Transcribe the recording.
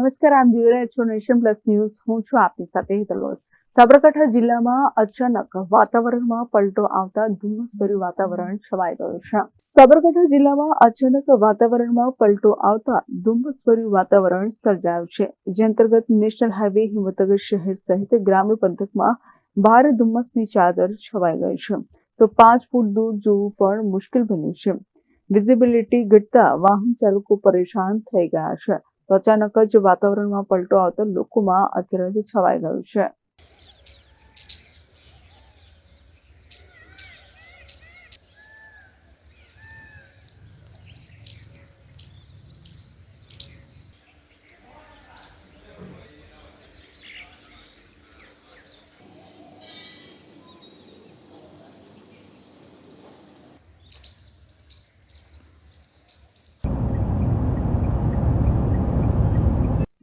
નમસ્કાર, આમ જોઈ છો નેશન પ્લસ ન્યૂઝ. હું છું આપની સાથે હિતલોલ સાબરકાંઠા જિલ્લામાં અચાનક વાતાવરણમાં પલટો આવતા ધુમ્મસભર્યું વાતાવરણ છવાઈ ગયું છે. સાબરકાંઠા જિલ્લામાં અચાનક વાતાવરણમાં પલટો આવતા ધુમ્મસભર્યું વાતાવરણ સર્જાયું છે. જે અંતર્ગત નેશનલ હાઈવે, હિંમતનગર શહેર સહિત ગ્રામ્ય પંથકમાં ભારે ધુમ્મસની ચાદર છવાઈ ગઈ છે. તો પાંચ ફૂટ દૂર જોવું પણ મુશ્કેલ બન્યું છે. વિઝિબિલિટી ઘટતા વાહન ચાલકો પરેશાન થઈ ગયા છે. તો અચાનક જ વાતાવરણમાં પલટો આવતા લોકોમાં અચરજ છવાઈ ગયું છે.